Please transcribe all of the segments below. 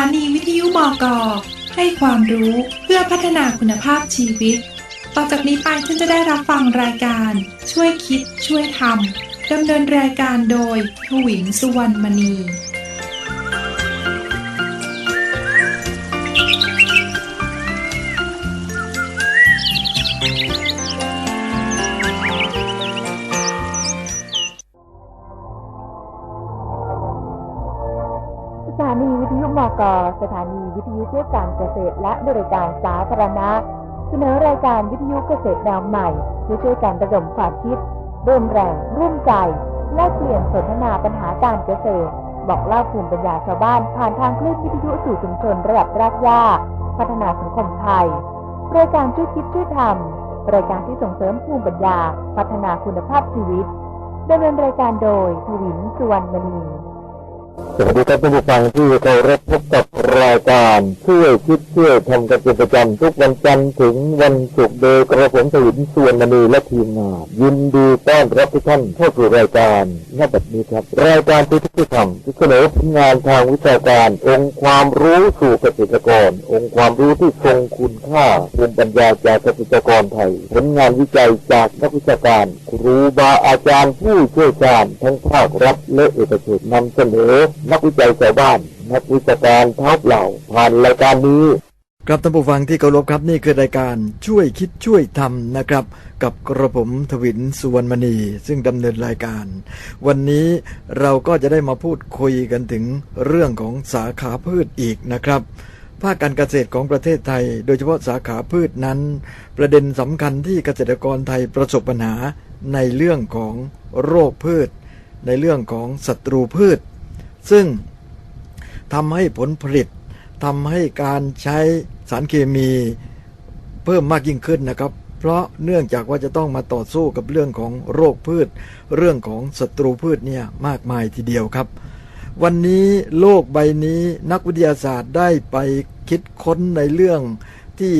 านีวิทยุมกอให้ความรู้เพื่อพัฒนาคุณภาพชีวิต ต่อจากนี้ไปท่านจะได้รับฟังรายการ ช่วยคิดช่วยทำดำเนินรายการโดยทวินสุวรรณมณี สถานีวิทยุมก สถานีวิทยุเพื่อการเกษตรและบริการสาธารณะ เสนอรายการวิทยุเกษตรแนวใหม่เพื่อช่วยกันระดมความคิดร่วมแรงร่วมใจแลกเปลี่ยนสนทนาปัญหาการเกษตร บอกเล่าภูมิปัญญาชาวบ้าน ผ่านทางคลื่นวิทยุสู่ชุมชนระดับรากหญ้า พัฒนาสังคมไทยรายการช่วยคิดช่วยทำรายการที่ส่งเสริมภูมิปัญญา พัฒนาคุณภาพชีวิตดำเนินรายการโดยทวินสุวรรณมณี สวัสดีครับท่านผู้ฟังที่เคารพพบกับรายการช่วยคิดช่วยทำกันเป็นประจำทุกวันจันทร์ถึงวันศุกร์โดยกระผมสวินส่วนมณีและทีมงานยินดีต้อนรับทุกท่านเข้าสู่รายการณบัดนี้ครับ รายการที่ทุกท่านที่เสนอผลงานทางวิชาการ องค์ความรู้สู่เกษตรกร องค์ความรู้ที่ทรงคุณค่าภูมิปัญญาจากเกษตรกรไทย ผลงานวิจัยจากนักวิชาการ ครูบาอาจารย์ผู้เชี่ยวชาญทั้งภาครัฐและเอกชนนำเสนอนักวิจัยชาวบ้าน นักวิชาการท้าเปล่าผ่านรายการนี้ครับท่านผู้ฟังที่เคารพครับนี่คือรายการช่วยคิดช่วยทำนะครับ กับกระผมทวินสุวรรณมณี ซึ่งดำเนินรายการ วันนี้เราก็จะได้มาพูดคุยกันถึงเรื่องของสาขาพืชอีกนะครับ ภาคการเกษตรของประเทศไทย โดยเฉพาะสาขาพืชนั้น ประเด็นสำคัญที่เกษตรกรไทยประสบปัญหาในเรื่องของโรคพืช ในเรื่องของศัตรูพืช ซึ่งทำให้ผลผลิตทำให้การใช้สารเคมีเพิ่มมากยิ่งขึ้นนะครับ เพราะเนื่องจากว่าจะต้องมาต่อสู้กับเรื่องของโรคพืช เรื่องของศัตรูพืชเนี่ยมากมายทีเดียวครับ วันนี้โลกใบนี้นักวิทยาศาสตร์ได้ไปคิดค้นในเรื่องที่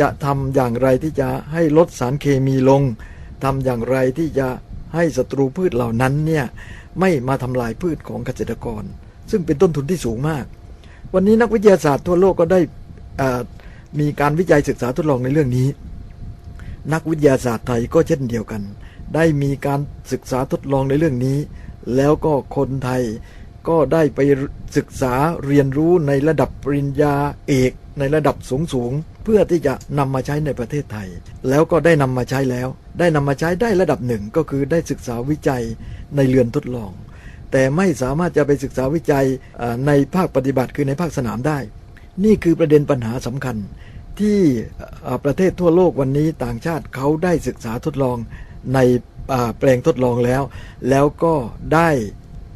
จะทำอย่างไรที่จะให้ลดสารเคมีลงทำอย่างไรที่จะให้ศัตรูพืชเหล่านั้นเนี่ย ไม่มาทำลายพืชของเกษตรกร ซึ่งเป็นต้นทุนที่สูงมาก วันนี้นักวิทยาศาสตร์ทั่วโลกก็ได้มีการวิจัยศึกษาทดลองในเรื่องนี้ นักวิทยาศาสตร์ไทยก็เช่นเดียวกัน ได้มีการศึกษาทดลองในเรื่องนี้ แล้วก็คนไทยก็ได้ไปศึกษาเรียนรู้ในระดับปริญญาเอก ในระดับสูงสูงเพื่อที่จะนำมาใช้ในประเทศไทย แล้วก็ได้นำมาใช้แล้ว ได้นำมาใช้ได้ระดับหนึ่งก็คือได้ศึกษาวิจัยในเรือนทดลอง แต่ไม่สามารถจะไปศึกษาวิจัยในภาคปฏิบัติคือในภาคสนามได้ นี่คือประเด็นปัญหาสำคัญ ที่ประเทศทั่วโลกวันนี้ต่างชาติเขาได้ศึกษาทดลองในแปลงทดลองแล้ว แล้วก็ได้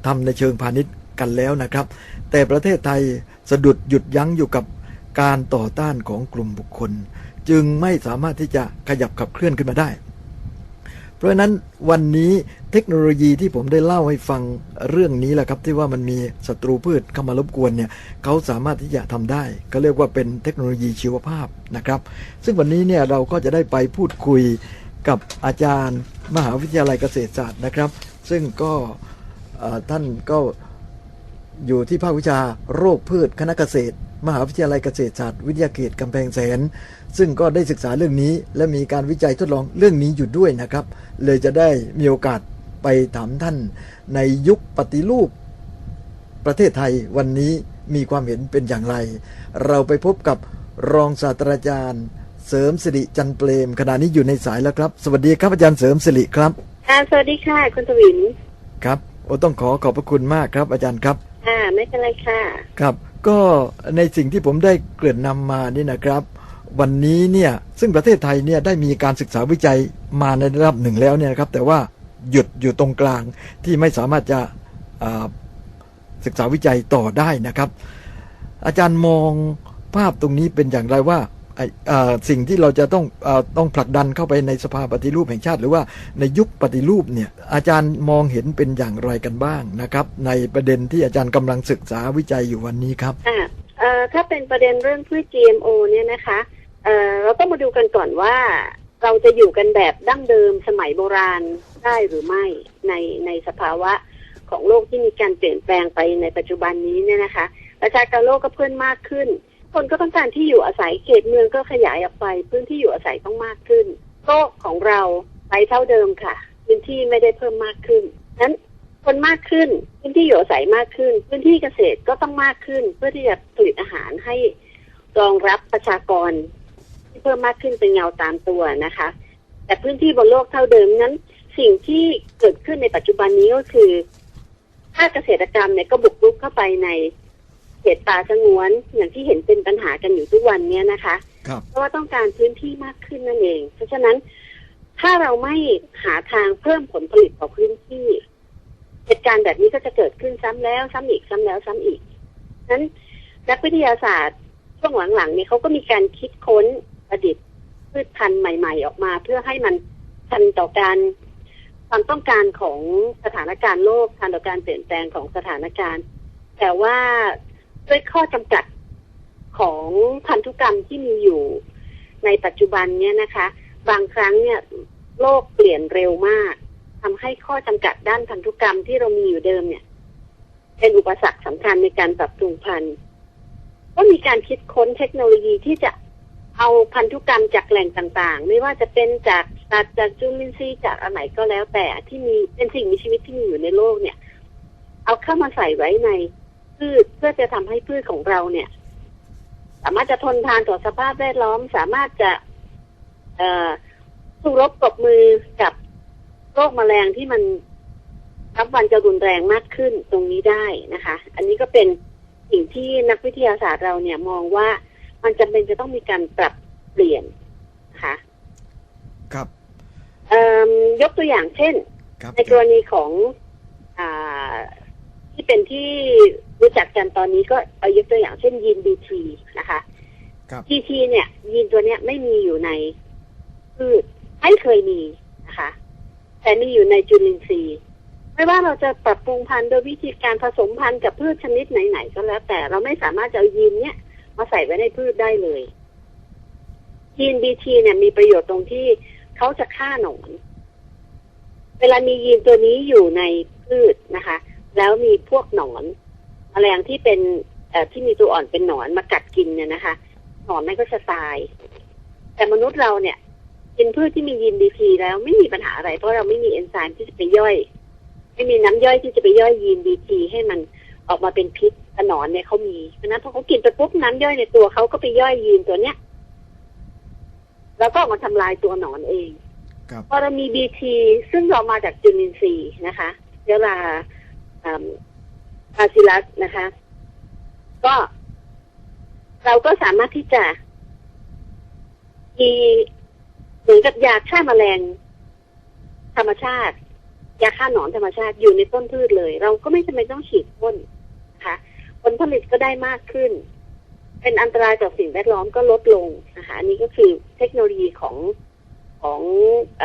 ทำในเชิงพาณิชย์กันแล้วนะครับ แต่ประเทศไทยสะดุดหยุดยั้งอยู่กับ การต่อต้านของกลุ่มบุคคล จึงไม่สามารถที่จะขยับขับเคลื่อนขึ้นมาได้ เพราะฉะนั้นวันนี้เทคโนโลยีที่ผมได้เล่าให้ฟังเรื่องนี้แหละครับที่ว่ามันมีศัตรูพืชเข้ามารบกวนเนี่ยเขาสามารถที่จะทำได้ก็เรียกว่าเป็นเทคโนโลยีชีวภาพนะครับ ซึ่งวันนี้เนี่ยเราก็จะได้ไปพูดคุยกับอาจารย์มหาวิทยาลัยเกษตรศาสตร์นะครับ ซึ่งก็ท่านก็อยู่ที่ภาควิชาโรคพืชคณะเกษตร มหาวิทยาลัยเกษตรศาสตร์วิทยาเขตกำแพงแสน ซึ่งก็ได้ศึกษาเรื่องนี้ และมีการวิจัยทดลองเรื่องนี้อยู่ด้วยนะครับ เลยจะได้มีโอกาสไปถามท่าน ในยุคปฏิรูป ประเทศไทยวันนี้มีความเห็นเป็นอย่างไร เราไปพบกับรองศาสตราจารย์ เสริมสิริจันเปรมขณะนี้อยู่ในสายแล้วครับ สวัสดีครับอาจารย์เสริมสิริครับค่ะสวัสดีค่ะคุณทวินครับโอ้ต้องขอขอบพระคุณมากครับอาจารย์ครับค่ะไม่เป็นไรค่ะ ครับ ก็ในสิ่งที่ผมได้เกริ่นนำมานี่นะครับ วันนี้เนี่ยซึ่งประเทศไทยเนี่ยได้มีการศึกษาวิจัยมาในระดับหนึ่งแล้วเนี่ยนะครับ แต่ว่าหยุดอยู่ตรงกลางที่ไม่สามารถจะศึกษาวิจัยต่อได้นะครับ อาจารย์มองภาพตรงนี้เป็นอย่างไรว่า สิ่งที่เราจะต้องอต้องผลักดันเข้าไปในสภาปฏิรูปแห่งชาติ หรือว่าในยุคปฏิรูปเนี่ยอาจารย์มองเห็นเป็นอย่างไรกันบ้างนะครับ ในประเด็นที่อาจารย์กำลังศึกษาวิจัยอยู่วันนี้ครับถ้าเป็นประเด็นเรื่องพืช GMO เนี่ยนะคะเเราต้องมาดูกันก่อนว่าเราจะอยู่กันแบบดั้งเดิมสมัยโบราณได้หรือไม่ในในสภาวะของโลกที่มีการเปลี่ยนแปลงไปในปัจจุบันนี้เนี่ยนะคะ ประชากรโลกก็เพิ่มมากขึ้น คนก็ต้องการที่อยู่อาศัยเขตเมืองก็ขยายออกไป พื้นที่อยู่อาศัยต้องมากขึ้นโลกของเราไปเท่าเดิมค่ะ พื้นที่ไม่ได้เพิ่มมากขึ้นนั้นคนมากขึ้น พื้นที่อยู่อาศัยมากขึ้น พื้นที่เกษตรก็ต้องมากขึ้น เพื่อที่จะผลิตอาหารให้รองรับประชากร ที่เพิ่มมากขึ้นเป็นเงาตามตัวนะคะ แต่พื้นที่บนโลกเท่าเดิมนั้น สิ่งที่เกิดขึ้นในปัจจุบันนี้ก็คือภาคเกษตรกรรมเนี่ยก็บุกรุกเข้าไปใน ตป่าสงวนอย่างที่เห็นเป็นปัญหากันอยู่ทุกวันเนี้ยนะคะครับเพราะว่าต้องการพื้นที่มากขึ้นนั่นเอง เพราะฉะนั้นถ้าเราไม่หาทางเพิ่มผลผลิตต่อพื้นที่เหตุการณ์แบบนี้ก็จะเกิดขึ้นซ้ำแล้วซ้ำอีกซ้ำแล้วซ้ำอีกนั้นนักวิทยาศาสตร์ช่วงหลังๆเนี่ยเขาก็มีการคิดค้นประดิษฐ์พืชพันธุ์ใหม่ ๆ ออกมา เพื่อให้มันทันต่อการความต้องการของสถานการณ์โลกทันต่อการเปลี่ยนแปลงของสถานการณ์ แต่ว่า ด้วยข้อจำกัดของพันธุกรรมที่มีอยู่ในปัจจุบันเนี่ยนะคะ บางครั้งเนี่ยโลกเปลี่ยนเร็วมากทำให้ข้อจำกัดด้านพันธุกรรมที่เรามีอยู่เดิมเนี่ย เป็นอุปสรรคสำคัญในการปรับปรุงพันธุ์ก็มีการคิดค้นเทคโนโลยีที่จะเอาพันธุกรรมจากแหล่งต่างๆ ไม่ว่าจะเป็นจากสัตว์จากจุลินทรีย์จากอะไรก็แล้วแต่ที่มีเป็นสิ่งมีชีวิตที่มีอยู่ในโลกเนี่ย เอาเข้ามาใส่ไว้ใน พืชเพื่อจะทำให้พืชของเราเนี่ย สามารถจะทนทานต่อสภาพแวดล้อม สามารถจะเอ่อสู้รบปรบมือกับโรคแมลงที่มันรับวันจะรุนแรงมากขึ้นตรงนี้ได้นะคะ อันนี้ก็เป็นสิ่งที่นักวิทยาศาสตร์เราเนี่ยมองว่ามันจำเป็นจะต้องมีการปรับเปลี่ยนนะคะครับเอิ่มยกตัวอย่างเช่นครับในกรณีของอาที่เป็นที่ รู้จักกันตอนนี้ก็เอายกตัวอย่างเช่นยีน BT นะคะครับ BT เนี่ย ยีนตัวเนี้ยไม่มีอยู่ในพืชไม่เคยมีนะคะ แต่มีอยู่ในจุลินทรีย์ ไม่ว่าเราจะปรับปรุงพันธุ์โดยวิธีการผสมพันธุ์กับพืชชนิดไหนๆก็แล้ว แต่เราไม่สามารถจะเอายีนเนี้ยมาใส่ไว้ในพืชได้เลยยีน BT เนี่ยมีประโยชน์ตรงที่เขาจะฆ่าหนอนเวลามียีนตัวนี้อยู่ในพืชนะคะ แล้วมีพวกหนอน แมลงที่เป็นเอ่อที่มีตัวอ่อนเป็นหนอนมากัดกินเนี่ยนะคะหนอนมันก็จะตาย แต่มนุษย์เราเนี่ยกินพืชที่มียีนดีพีแล้วไม่มีปัญหาอะไร เพราะเราไม่มีเอนไซม์ที่จะไปย่อย ไม่มีน้ำย่อยที่จะไปย่อยยีนดีพีให้มันออกมาเป็นพิษแต่หนอนเนี่ยเขามีเพราะฉะนั้นพอเขากินไปปุ๊บน้ำย่อยในตัวเขาก็ไปย่อยยีนตัวเนี้ยแล้วก็ออกมาทำลายตัวหนอนเองครับพอเรามีบีทีซึ่งเรามาจากจุลินทรีย์นะคะเชื้อรา บาซิลัสนะคะ ก็เราก็สามารถที่จะมีเหมือนกับยาฆ่าแมลงธรรมชาติ ยาฆ่าหนอนธรรมชาติอยู่ในต้นพืชเลย เราก็ไม่จำเป็นต้องฉีดพ่นนะคะผลผลิตก็ได้มากขึ้น เป็นอันตรายต่อสิ่งแวดล้อมก็ลดลงนะคะอันนี้ก็คือเทคโนโลยีของของอ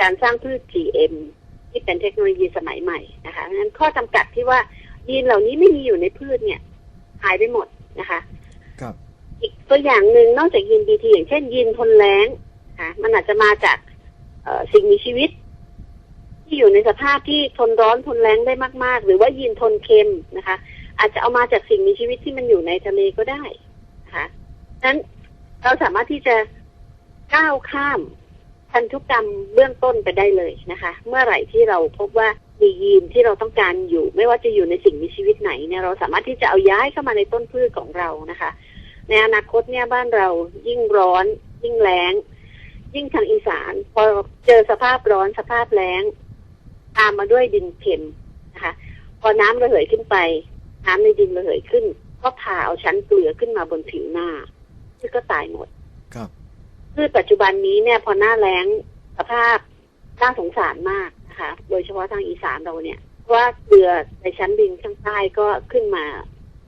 การสร้างพืช GM ที่เป็นเทคโนโลยีสมัยใหม่นะคะเพราะฉะนั้นข้อจำกัดที่ว่า ยีนเหล่านี้ไม่มีอยู่ในพืชเนี่ย หายไปหมดนะคะ ครับ อีกตัวอย่างหนึ่งนอกจากยีน BT อย่างเช่นยีนทนแล้งค่ะมันอาจจะมาจากเอ่อสิ่งมีชีวิต ที่อยู่ในสภาพที่ทนร้อนทนแล้งได้มาก ๆ หรือว่ายีนทนเค็มนะคะ อาจจะเอามาจากสิ่งมีชีวิตที่มันอยู่ในทะเลก็ได้นะคะนั้นเราสามารถที่จะก้าวข้ามพันธุกรรมเบื้องต้นไปได้เลยนะคะ เมื่อไหร่ที่เราพบว่า มียีนที่เราต้องการอยู่ ไม่ว่าจะอยู่ในสิ่งมีชีวิตไหนเนี่ยเราสามารถที่จะเอาย้ายเข้ามาในต้นพืชของเรานะคะ ในอนาคตเนี่ยบ้านเรายิ่งร้อน ยิ่งแล้ง ยิ่งทางอีสานพอเจอสภาพร้อนสภาพแล้ง ตามมาด้วยดินเค็มนะคะ พอน้ำระเหยขึ้นไป น้ำในดินระเหยขึ้น ก็พาเอาชั้นเกลือขึ้นมาบนผิวหน้าพืชก็ตายหมด ครับพืชปัจจุบันนี้เนี่ย พอหน้าแล้งสภาพน่าสงสารมาก นะคะ โดยเฉพาะทางอีสานเราเนี่ยเพราะว่าเกลือในชั้นดินข้างใต้ก็ขึ้นมา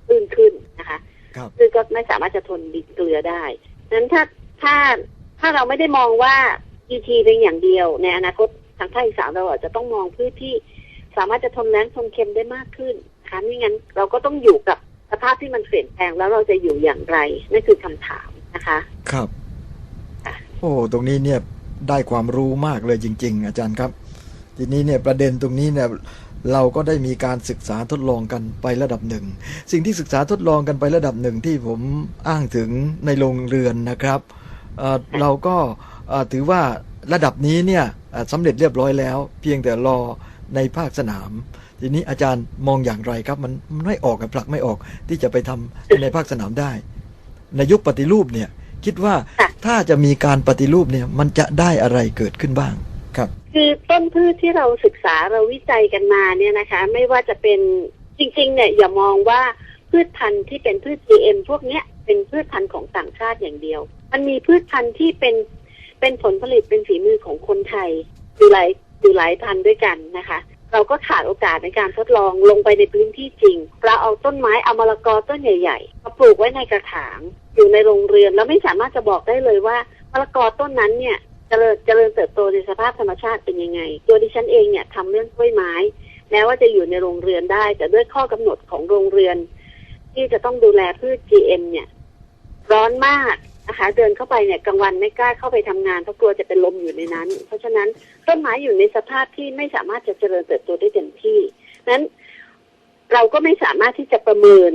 ตื้นขึ้นนะคะครับซึ่งก็ไม่สามารถจะทนดินเกลือได้ดังนั้นถ้าถ้าถ้าเราไม่ได้มองว่า ET เป็นอย่างเดียว ในอนาคตทางภาคอีสานเราอาจจะต้องมองพืชที่สามารถจะทนแรงทนเค็มได้มากขึ้นนะคะไม่งั้นเราก็ต้องอยู่กับสภาพที่มันเปลี่ยนแปลงแล้วเราจะอยู่อย่างไรนั่นคือคำถามนะคะ ครับค่ะโอ้ตรงนี้เนี่ยได้ความรู้มากเลยจริง ๆ อาจารย์ครับ ทีนี้เนี่ยประเด็นตรงนี้เนี่ยเราก็ได้มีการศึกษาทดลองกันไประดับหนึ่ง สิ่งที่ศึกษาทดลองกันไประดับหนึ่งที่ผมอ้างถึงในโรงเรือนนะครับเอ่อเราก็เอ่อถือว่าระดับนี้เนี่ยเอ่อสำเร็จเรียบร้อยแล้ว เพียงแต่รอในภาคสนาม ทีนี้อาจารย์มองอย่างไรครับมันมันไม่ออกกับผลักไม่ออกที่จะไปทำในภาคสนามได้ ในยุคปฏิรูปเนี่ยคิดว่าค่ะถ้าจะมีการปฏิรูปเนี่ยมันจะได้อะไรเกิดขึ้นบ้างครับ คือต้นพืชที่เราศึกษาเราวิจัยกันมาเนี่ยนะคะ ไม่ว่าจะเป็นจริง ๆ เนี่ยอย่ามองว่าพืชพันธุ์ที่เป็นพืช GM พวกเนี้ยเป็นพืชพันธุ์ของต่างชาติอย่างเดียว มันมีพืชพันธุ์ที่เป็นเป็นผลผลิตเป็นฝีมือของคนไทยอยู่หลายอยู่หลายพันธุ์ด้วยกันนะคะ เราก็ขาดโอกาสในการทดลองลงไปในพื้นที่จริง เราเอาต้นไม้เอามะละกอต้นใหญ่ๆมาปลูกไว้ในกระถางอยู่ในโรงเรือนแล้วไม่สามารถจะบอกได้เลยว่ามะละกอต้นนั้นเนี่ย เจริญเจริญเติบโตในสภาพธรรมชาติเป็นยังไง ตัวดิฉันเองเนี่ยทำเรื่องกล้วยไม้ แม้ว่าจะอยู่ในโรงเรือนได้ แต่ด้วยข้อกำหนดของโรงเรือน ที่จะต้องดูแลพืช GM เนี่ย ร้อนมากนะคะเดินเข้าไปเนี่ยกลางวันไม่กล้าเข้าไปทำงานเพราะกลัวจะเป็นลมอยู่ในนั้น เพราะฉะนั้นต้นไม้อยู่ในสภาพที่ไม่สามารถจะเจริญเติบโตได้เต็มที่นั้นเราก็ไม่สามารถที่จะประเมิน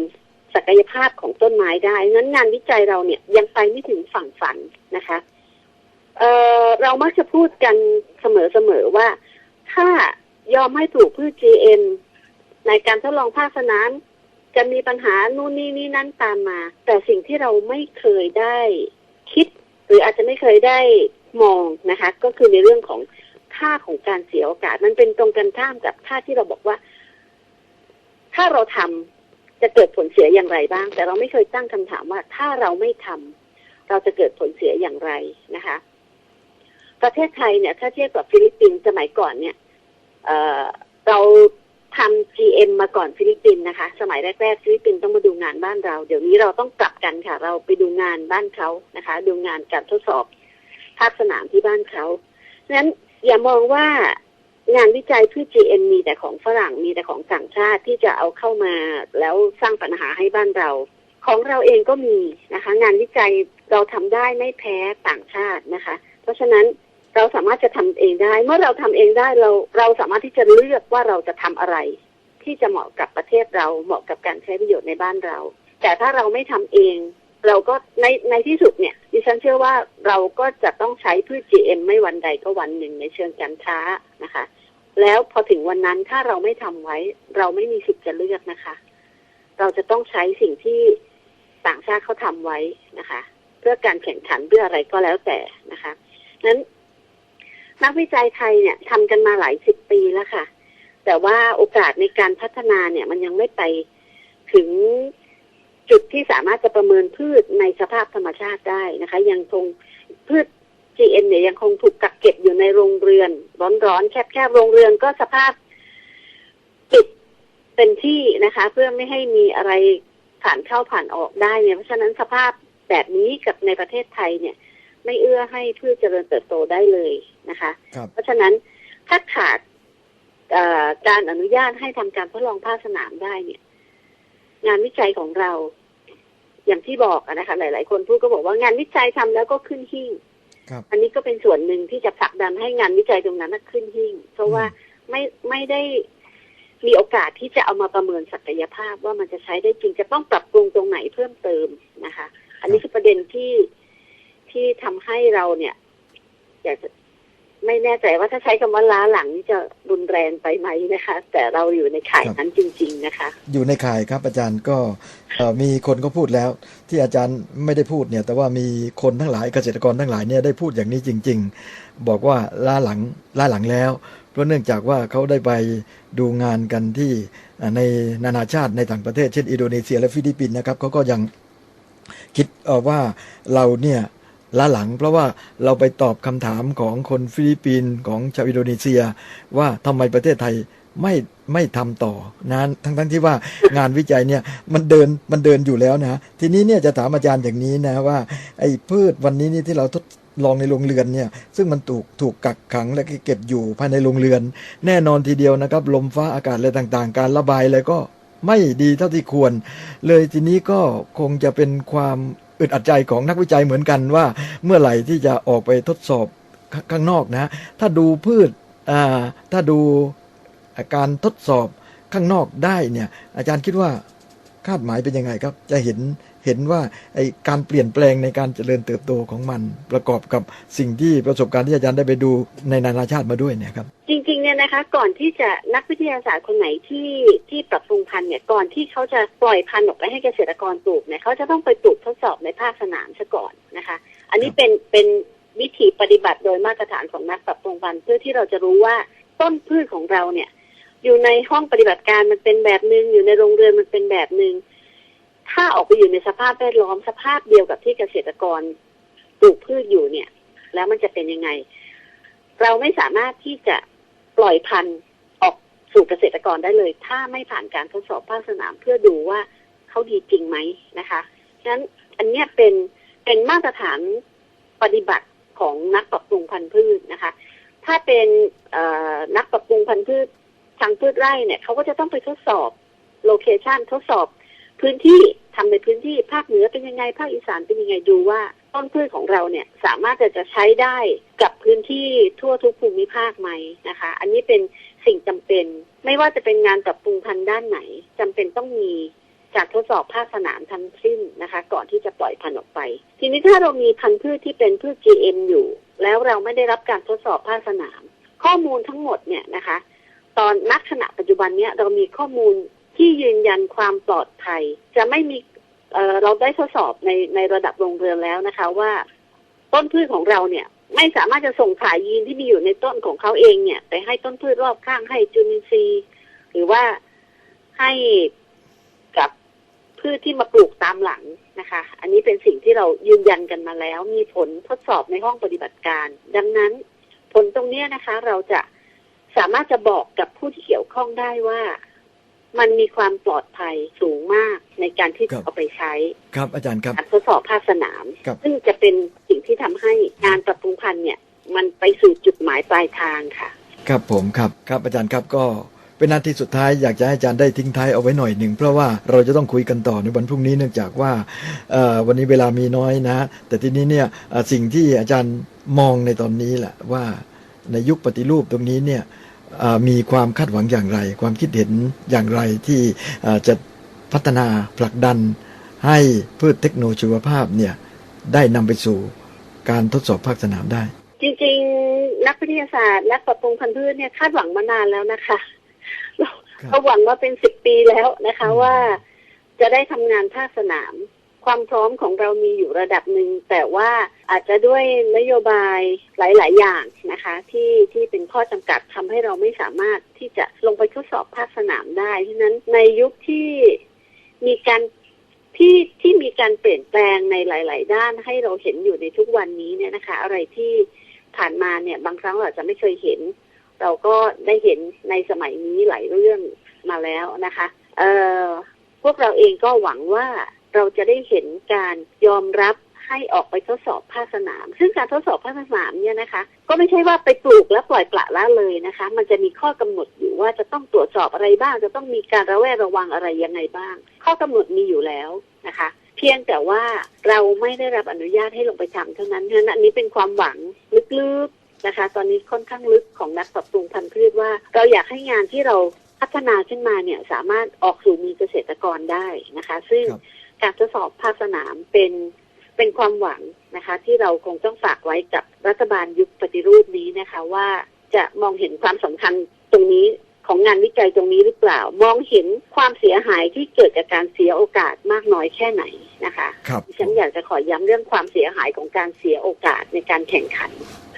ศักยภาพของต้นไม้ได้ นั้นงานวิจัยเราเนี่ยยังไปไม่ถึงฝั่งฝันนะคะ เออเรามักจะพูดกันเสมอๆว่า ถ้ายอมให้ปลูกพืช GM ในการทดลองภาคสนามจะมีปัญหานู่นนี่นี่นั่นตามมา แต่สิ่งที่เราไม่เคยได้คิด หรืออาจจะไม่เคยได้มองนะคะ ก็คือในเรื่องของค่าของการเสียโอกาส มันเป็นตรงกันข้ามกับค่าที่เราบอกว่า ถ้าเราทำจะเกิดผลเสียอย่างไรบ้าง แต่เราไม่เคยตั้งคำถามว่า ถ้าเราไม่ทำเราจะเกิดผลเสียอย่างไรนะคะ ประเทศไทยเนี่ย ถ้าเทียบกับฟิลิปปินส์สมัยก่อนเนี่ยเเราทำ GM มาก่อนฟิลิปปินส์นะคะ สมัยแรกๆฟิลิปปินส์ต้องมาดูงานบ้านเรา เดี๋ยวนี้เราต้องกลับกันค่ะ เราไปดูงานบ้านเขานะคะ ดูงานการทดสอบภาคสนามที่บ้านเขาฉะนั้นอย่ามองว่างานวิจัยพืช GM มีแต่ของฝรั่งมีแต่ของต่างชาติที่จะเอาเข้ามาแล้วสร้างปัญหาให้บ้านเรา ของเราเองก็มีนะคะ งานวิจัยเราทำได้ไม่แพ้ต่างชาตินะคะ เพราะฉะนั้น เราสามารถจะทำเองได้ เมื่อเราทำเองได้เราเราสามารถที่จะเลือกว่าเราจะทำอะไร ที่จะเหมาะกับประเทศเราเหมาะกับการใช้ประโยชน์ในบ้านเรา แต่ถ้าเราไม่ทำเอง เราก็ในในที่สุดเนี่ยดิฉันเชื่อว่าเราก็จะต้องใช้พืช GM ไม่วันใดก็วันหนึ่งในเชิงการค้านะคะ แล้วพอถึงวันนั้นถ้าเราไม่ทำไว้ เราไม่มีสิทธิ์จะเลือกนะคะ เราจะต้องใช้สิ่งที่ต่างชาติเขาทำไว้นะคะ เพื่อการแข่งขันเพื่ออะไรก็แล้วแต่นะคะนั้น นักวิจัยไทยเนี่ยทำกันมาหลายสิบปีแล้วค่ะ แต่ว่าโอกาสในการพัฒนาเนี่ย มันยังไม่ไปถึงจุดที่สามารถจะประเมินพืชในสภาพธรรมชาติได้นะคะ ยังคงพืช GM เนี่ยยังคงถูกกักเก็บอยู่ในโรงเรือน ร้อนๆ แคบๆ โรงเรือนก็สภาพปิดเป็นที่นะคะ เพื่อไม่ให้มีอะไรผ่านเข้าผ่านออกได้เนี่ยเพราะฉะนั้นสภาพแบบนี้กับในประเทศไทยเนี่ย ไม่เอื้อให้พืชเจริญเติบโตได้เลยนะคะครับเพราะฉะนั้นถ้าขาดเอ่อการอนุญาตให้ทำการทดลองภาคสนามได้เนี่ย งานวิจัยของเราอย่างที่บอกอะนะคะ หลาย ๆ คนพูดก็บอกว่างานวิจัยทำแล้วก็ขึ้นหิ้งครับอันนี้ก็เป็นส่วนหนึ่งที่จะผลักดันให้งานวิจัยตรงนั้นนะขึ้นหิ้งเพราะว่าไม่ไม่ได้มีโอกาสที่จะเอามาประเมินศักยภาพว่ามันจะใช้ได้จริงจะต้องปรับปรุงตรงไหนเพิ่มเติมนะคะ อันนี้คือประเด็นที่ ที่ทำให้เราเนี่ย อยากจะไม่แน่ใจว่าถ้าใช้คำว่าล้าหลังนี่จะรุนแรงไปไหมนะคะ แต่เราอยู่ในข่ายนั้นจริง ๆ นะคะ อยู่ในข่ายครับ อาจารย์ก็เอ่อมีคนก็พูดแล้ว ที่อาจารย์ไม่ได้พูดเนี่ย แต่ว่ามีคนทั้งหลายเกษตรกรทั้งหลายเนี่ยได้พูดอย่างนี้จริง ๆ บอกว่าล้าหลังล้าหลังแล้ว เพราะเนื่องจากว่าเขาได้ไปดูงานกันที่อ่าในนานาชาติในต่างประเทศเช่นอินโดนีเซียและฟิลิปปินส์นะครับเขาก็ยังคิดเอ่อว่าเราเนี่ย ล้าหลัง เพราะว่าเราไปตอบคำถามของคนฟิลิปปินส์ของชาวอินโดนีเซีย ว่าทำไมประเทศไทยไม่ไม่ทำต่อนะทั้งทั้งที่ว่างานวิจัยเนี่ยมันเดินมันเดินอยู่แล้วนะ ทีนี้เนี่ยจะถามอาจารย์อย่างนี้นะว่าไอ้พืชวันนี้นี่ที่เราทดลองในโรงเรือนเนี่ยซึ่งมันถูกถูกกักขังและเก็บอยู่ภายในโรงเรือน แน่นอนทีเดียวนะครับ ลมฟ้าอากาศอะไรต่างๆ การระบายอะไรก็ไม่ดีเท่าที่ควร เลยทีนี้ก็คงจะเป็นความ อึดอัดใจของนักวิจัยเหมือนกันว่า เมื่อไหร่ที่จะออกไปทดสอบข้างนอกนะ ถ้าดูพืชถ้าดูการทดสอบข้างนอกได้เนี่ย อาจารย์คิดว่าคาดหมายเป็นยังไงครับ จะเห็น เห็นว่าไอการเปลี่ยนแปลงในการเจริญเติบโตของมัน ประกอบกับสิ่งที่ประสบการณ์ที่อาจารย์ได้ไปดูในนานาชาติมาด้วยเนี่ยครับจริงๆเนี่ยนะคะก่อนที่จะนักวิทยาศาสตร์คนไหนที่ที่ปรับปรุงพันธุ์เนี่ยก่อนที่เขาจะปล่อยพันธุ์ออกไปให้เกษตรกรปลูกเนี่ยเขาจะต้องไปปลูกทดสอบในภาคสนามซะก่อนนะคะ อันนี้เป็นเป็นวิธีปฏิบัติโดยมาตรฐานของนักปรับปรุงพันธุ์เพื่อที่เราจะรู้ว่าต้นพืชของเราเนี่ยอยู่ในห้องปฏิบัติการมันเป็นแบบหนึ่งอยู่ในโรงเรือนมันเป็นแบบหนึ่ง ถ้าออกไปอยู่ในสภาพแวดล้อมสภาพเดียวกับที่เกษตรกรปลูกพืชอยู่เนี่ย แล้วมันจะเป็นยังไง เราไม่สามารถที่จะปล่อยพันธุ์ออกสู่เกษตรกรได้เลย ถ้าไม่ผ่านการทดสอบภาคสนามเพื่อดูว่าเขาดีจริงไหมนะคะฉะนั้นอันเนี้ยเป็นเป็นมาตรฐานปฏิบัติของนักปรับปรุงพันธุ์พืชนะคะ ถ้าเป็นเอ่อนักปรับปรุงพันธุ์พืชทางพืชไร่เนี่ยเขาก็จะต้องไปทดสอบโลเคชันทดสอบ พื้นที่ทำในพื้นที่ภาคเหนือเป็นยังไงภาคอีสานเป็นยังไงดูว่าต้นพืชของเราเนี่ยสามารถจะใช้ได้กับพื้นที่ทั่วทุกภูมิภาคไหมนะคะ อันนี้เป็นสิ่งจำเป็นไม่ว่าจะเป็นงานปรับปรุงพันธุ์ด้านไหนจำเป็นต้องมีการทดสอบภาคสนามทั้งสิ้นนะคะ ก่อนที่จะปล่อยพันธุ์ออกไป ทีนี้ถ้าเรามีพันธุ์พืชที่เป็นพืช GM อยู่ แล้วเราไม่ได้รับการทดสอบภาคสนาม ข้อมูลทั้งหมดเนี่ยนะคะ ตอนนักขณะปัจจุบันเนี้ยเรามีข้อมูล ที่ยืนยันความปลอดภัย จะไม่มีเเราได้ทดสอบในในระดับโรงเรือนแล้วนะคะ ว่าต้นพืชของเราเนี่ย ไม่สามารถจะส่งถ่ายยีนที่มีอยู่ในต้นของเขาเองเนี่ย ไปให้ต้นพืชรอบข้างให้จุลินทรีย์ หรือว่าให้กับพืชที่มาปลูกตามหลังนะคะ อันนี้เป็นสิ่งที่เรายืนยันกันมาแล้ว มีผลทดสอบในห้องปฏิบัติการ ดังนั้นผลตรงนี้นะคะ เราจะสามารถจะบอกกับผู้ที่เกี่ยวข้องได้ว่า มันมีความปลอดภัยสูงมากในการที่ครัจะบเอาไปใช้ครับอาจารย์ครับการทดสอบภาคสนามครับซึ่งจะเป็นสิ่งที่ทำให้งานปรับปรุงพันธุ์เนี่ย มันไปสู่จุดหมายปลายทางค่ะ ครับผมครับครับอาจารย์ครับก็เป็นนาทีสุดท้ายอยากจะให้อาจารย์ได้ทิ้งท้ายเอาไว้หน่อยหนึ่งเพราะว่าเราจะต้องคุยกันต่อในวันพรุ่งนี้เนื่องจากว่าเอ่อวันนี้เวลามีน้อยนะ แต่ทีนี้เนี่ยเอ่อสิ่งที่อาจารย์มองในตอนนี้แหละว่าในยุคปฏิรูปตรงนี้เนี่ยเอ่อ มีความคาดหวังอย่างไร ความคิดเห็นอย่างไรที่เอ่อจะพัฒนาผลักดันให้พืชเทคโนโลยีชีวภาพเนี่ยได้นำไปสู่การทดสอบภาคสนามได้ จริงๆ นักวิทยาศาสตร์และปรับปรุงพันธุ์พืชเนี่ยคาดหวังมานานแล้วนะคะเราครับเราหวังว่าเป็นสิบปีแล้วนะคะอืมว่าจะได้ทำงานภาคสนาม ความพร้อมของเรามีอยู่ระดับหนึ่ง แต่ว่าอาจจะด้วยนโยบายหลาย ๆ อย่างนะคะ ที่ที่เป็นข้อจำกัดทำให้เราไม่สามารถที่จะลงไปทดสอบภาคสนามได้ฉะนั้นในยุคที่มีการที่ที่มีการเปลี่ยนแปลงในหลาย ๆ ด้านให้เราเห็นอยู่ในทุกวันนี้เนี่ยนะคะ อะไรที่ผ่านมาเนี่ย บางครั้งเราอาจจะไม่เคยเห็น เราก็ได้เห็นในสมัยนี้หลายเรื่องมาแล้วนะคะ เอ่อพวกเราเองก็หวังว่า เราจะได้เห็นการยอมรับให้ออกไปทดสอบภาคสนาม ซึ่งการทดสอบภาคสนามเนี่ยนะคะ ก็ไม่ใช่ว่าไปปลูกแล้วปล่อยปละละเลยนะคะ มันจะมีข้อกำหนดอยู่ว่าจะต้องตรวจสอบอะไรบ้าง จะต้องมีการระแวดระวังอะไรยังไงบ้าง ข้อกำหนดมีอยู่แล้วนะคะ เพียงแต่ว่าเราไม่ได้รับอนุญาตให้ลงไปทำเท่านั้นฉะนั้นอันนี้เป็นความหวังลึกๆนะคะ ตอนนี้ค่อนข้างลึกของนักปรับปรุงพันธุ์พืชว่า เราอยากให้งานที่เราพัฒนาขึ้นมาเนี่ยสามารถออกสู่มือเกษตรกรได้นะคะ ซึ่ง การทดสอบภาคสนามเป็นเป็นความหวังนะคะ ที่เราคงต้องฝากไว้กับรัฐบาลยุคปฏิรูปนี้นะคะ ว่าจะมองเห็นความสำคัญตรงนี้ของงานวิจัยตรงนี้หรือเปล่า มองเห็นความเสียหายที่เกิดจากการเสียโอกาสมากน้อยแค่ไหนนะคะครับดิฉันอยากจะขอย้ำเรื่องความเสียหายของการเสียโอกาสในการแข่งขัน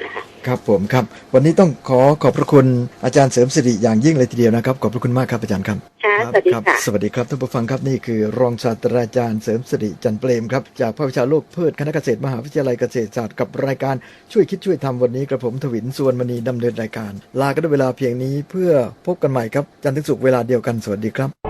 นะคะครับผมครับ วันนี้ต้องขอขอบพระคุณอาจารย์เสริมสิริอย่างยิ่งเลยทีเดียวนะครับ ขอบพระคุณมากครับอาจารย์ครับ ค่ะครับสวัสดีครับค่ะสวัสดีครับท่านผู้ฟังครับนี่คือ รองศาสตราจารย์เสริมสิริจันทร์เปรมครับจากภาควิชาโลกพืชคณะเกษตรมหาวิทยาลัยเกษตรศาสตร์กับรายการช่วยคิดช่วยทำวันนี้กระผมทวินส่วนมณีดำเนินรายการ ลากันด้วยเวลาเพียงนี้เพื่อพบกันใหม่ครับจันทร์ถึงศุกร์เวลาเดียวกันสวัสดีครับ